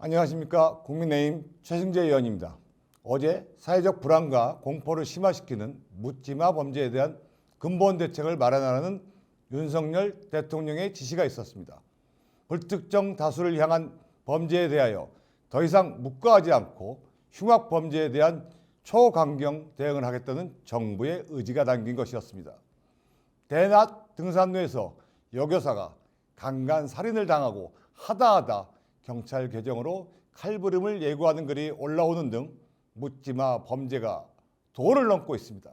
안녕하십니까 국민의힘 최승재 의원입니다. 어제 사회적 불안과 공포를 심화시키는 묻지마 범죄에 대한 근본 대책을 마련하라는 윤석열 대통령의 지시가 있었습니다. 불특정 다수를 향한 범죄에 대하여 더 이상 묵과하지 않고 흉악 범죄에 대한 초강경 대응을 하겠다는 정부의 의지가 담긴 것이었습니다. 대낮 등산로에서 여교사가 강간 살인을 당하고 하다하다 경찰 계정으로 칼부림을 예고하는 글이 올라오는 등 묻지마 범죄가 도를 넘고 있습니다.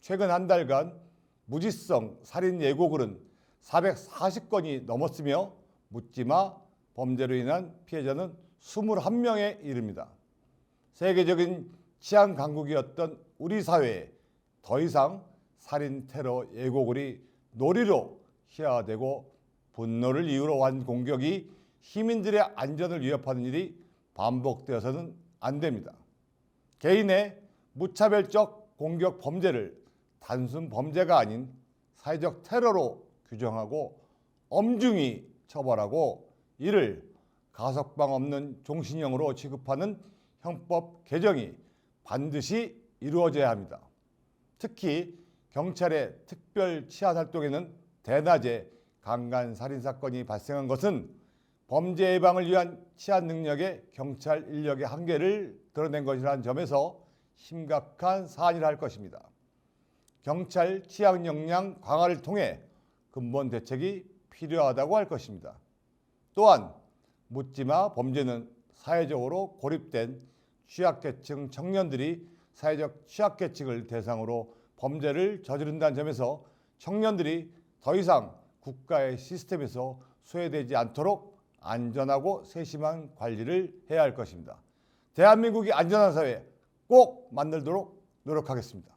최근 한 달간 무지성 살인 예고글은 440건이 넘었으며 묻지마 범죄로 인한 피해자는 21명에 이릅니다. 세계적인 치안 강국이었던 우리 사회에 더 이상 살인 테러 예고글이 놀이로 희화되고 분노를 이유로 한 공격이 시민들의 안전을 위협하는 일이 반복되어서는 안 됩니다. 개인의 무차별적 공격 범죄를 단순 범죄가 아닌 사회적 테러로 규정하고 엄중히 처벌하고 이를 가석방 없는 종신형으로 취급하는 형법 개정이 반드시 이루어져야 합니다. 특히 경찰의 특별 치안 활동에는 대낮에 강간 살인 사건이 발생한 것은 범죄 예방을 위한 치안 능력의 경찰 인력의 한계를 드러낸 것이라는 점에서 심각한 사안이라 할 것입니다. 경찰 치안 역량 강화를 통해 근본 대책이 필요하다고 할 것입니다. 또한 묻지마 범죄는 사회적으로 고립된 취약계층 청년들이 사회적 취약계층을 대상으로 범죄를 저지른다는 점에서 청년들이 더 이상 국가의 시스템에서 소외되지 않도록 안전하고 세심한 관리를 해야 할 것입니다. 대한민국이 안전한 사회 꼭 만들도록 노력하겠습니다.